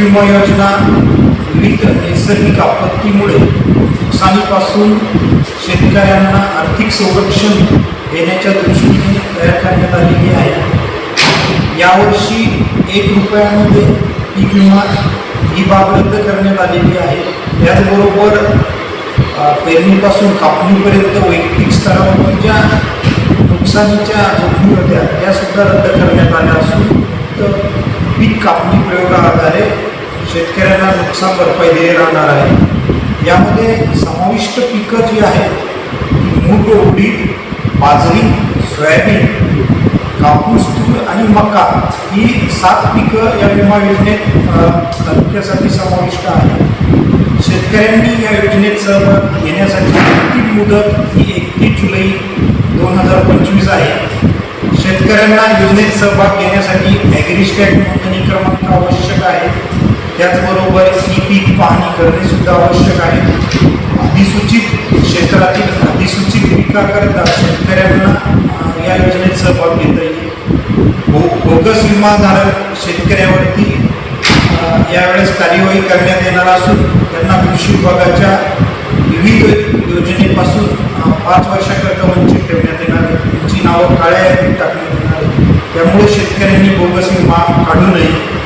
विमा योजना विविध नैसर्गिक आपत्तीमुळे नुकसानीपासून शेतकऱ्यांना आर्थिक संरक्षण देण्याच्या दृष्टीने तयार करण्यात आलेली आहे. यावर्षी एक रुपयामध्ये पीक विमा ही बाब रद्द करण्यात आलेली आहे. त्याचबरोबर पेरणीपासून कापणीपर्यंत वैयक्तिक स्तरावर ज्या नुकसानीच्या जोखमी होत्या त्यासुद्धा रद्द करण्यात आल्या असून तर पीक कापणी प्रयोगाआधारे शेतकऱ्यांना नुकसान भरपाई दिली राहणार आहे. यामध्ये समाविष्ट पिकं जी आहेत ती मूग उडीद बाजरी सोयाबीन कापूस तूर आणि मका ही सात पिकं या विमा योजनेत तालुक्यासाठी समाविष्ट आहे शेतकऱ्यांनी या योजनेत सहभाग घेण्यासाठी अंतिम मुदत ही एकतीस जुलै दोन हजार पंचवीस आहे. शेतकऱ्यांना योजनेत सहभाग घेण्यासाठी ॲग्रिस्टॅट नोंदणी क्रमांक आवश्यक आहे त्याचबरोबर ई पीक पाहणी करणे सुद्धा आवश्यक आहे. अधिसूचित क्षेत्रातील अधिसूचित पिकाकरता शेतकऱ्यांना या योजनेत सहभाग घेता येईल. भो बोगस विमाधारक शेतकऱ्यावरती यावेळेस कार्यवाही करण्यात येणार असून त्यांना कृषी विभागाच्या विविध योजनेपासून पाच वर्षाकरता वंचित ठेवण्यात येणार आहे. त्यांची नावं काळ्या यादीत टाकण्यात येणार आहे त्यामुळे शेतकऱ्यांनी बोगस विमा काढू नये.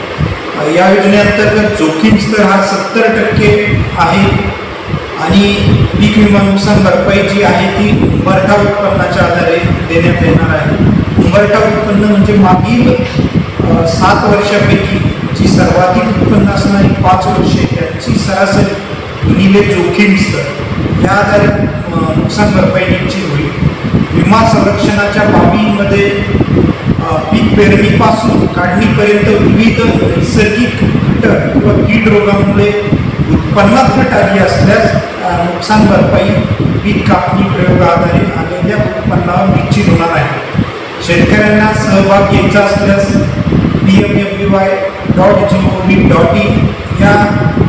या योजनेअंतर्गत जोखीम स्तर हा सत्तर टक्के आहे. आणि पीक विमा नुकसान भरपाई जी आहे ती उंबरठा उत्पन्नाच्या आधारे देण्यात येणार आहे. उंबरठा उत्पन्न म्हणजे मागील सात वर्षापैकी जी सर्वाधिक उत्पन्न असणारी पाच वर्षे त्यांची सरासरी गुणिले जोखीम स्तर. या आधारे नुकसान भरपाई निश्चित होईल. विमा संरक्षणाच्या बाबींमध्ये पेरणीपासून काढणीपर्यंत विविध नैसर्गिक घटक किंवा कीड रोगामुळे उत्पन्नात घट आली असल्यास नुकसान भरपाई पीक कापणी प्रयोगाआधारे आलेल्या उत्पन्नावर निश्चित होणार आहे. शेतकऱ्यांना सहभाग घ्यायचा असल्यास P M M B Y dot G O V dot I N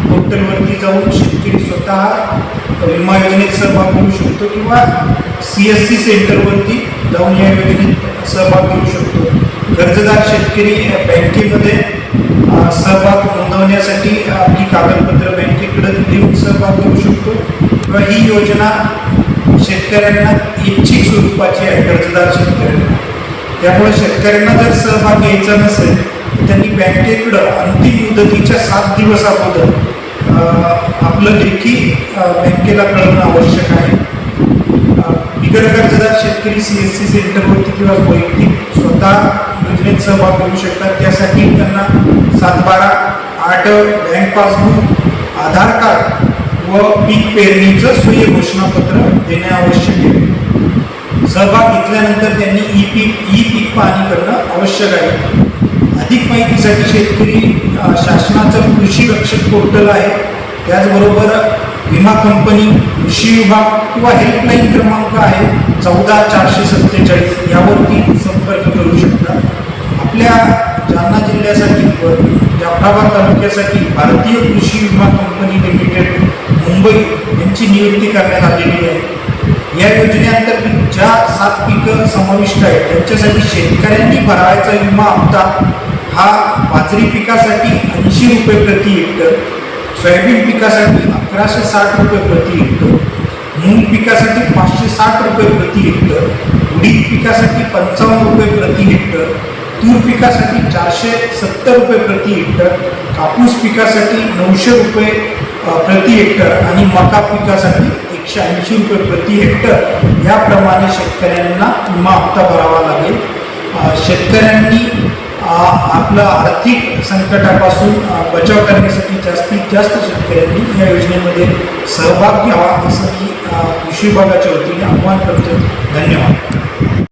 पोर्टलवरती जाऊन शेतकरी स्वतः विमा योजनेत सहभाग घेऊ शकतो किंवा सी एस सी सेंटरवरती जाऊन या योजनेत सहभाग घेऊ शकतो. कर्जदार शेतकरी बँकेमध्ये सहभाग नोंदवण्यासाठी आपली कागदपत्र बँकेकडे देऊन सहभाग घेऊ शकतो. किंवा ही योजना शेतकऱ्यांना ऐच्छिक स्वरूपाची आहे कर्जदार शेतकऱ्यांना. त्यामुळे शेतकऱ्यांना जर सहभाग घ्यायचा नसेल तर त्यांनी बँकेकडं अंतिम मुदतीच्या सात दिवस अगोदर आपलं लेखी बँकेला कळवणं आवश्यक आहे. बिगर कर्जदार शेतकरी सी एस सी सेंटरवरती किंवा वैयक्तिक स्वतः योजनेत सहभाग घेऊ शकतात. त्यासाठी त्यांना सातबारा आठ बँक पासबुक आधार कार्ड व पीक पेरणीचं स्वयं घोषणापत्र देणे आवश्यक आहे. सहभाग घेतल्यानंतर त्यांनी ई पीक ई पीक पाहणी करणं आवश्यक आहे. अधिक माहितीसाठी शेतकरी शासनाचं कृषी रक्षक पोर्टल आहे. त्याचबरोबर विमा कंपनी कृषी विभाग किंवा हेल्पलाईन क्रमांक आहे चौदा चारशे सत्तेचाळीस यावरती संपर्क करू शकता. आपल्या जालना जिल्ह्यासाठी व जाफराबाद तालुक्यासाठी भारतीय कृषी विमा कंपनी लिमिटेड मुंबई यांची नियुक्ती करण्यात आलेली आहे. या योजनेअंतर्गत ज्या सात पिकं समाविष्ट आहेत त्यांच्यासाठी शेतकऱ्यांनी भरायचा विमा हप्ता हा बाजरी पिकासाठी ऐंशी रुपये प्रति हेक्टर सोयाबीन पिकासाठी अकराशे साठ रुपये प्रति हेक्टर मूग पिकासाठी पाचशे साठ रुपये प्रति हेक्टर उडीद पिकासाठी पंचावन्न रुपये प्रति हेक्टर तूर पिकासाठी चारशे सत्तर रुपये प्रति हेक्टर कापूस पिकासाठी नऊशे रुपये प्रति हेक्टर आणि मका पिकासाठी एकशे ऐंशी रुपये प्रति हेक्टर याप्रमाणे शेतकऱ्यांना विमा हप्ता भरावा लागेल. शेतकऱ्यांनी आपलं आर्थिक संकटापासून बचाव करण्यासाठी जास्तीत जास्त शेतकऱ्यांनी या योजनेमध्ये सहभाग घ्यावा असं मी कृषी विभागाच्या वतीने आव्हान करतो. धन्यवाद.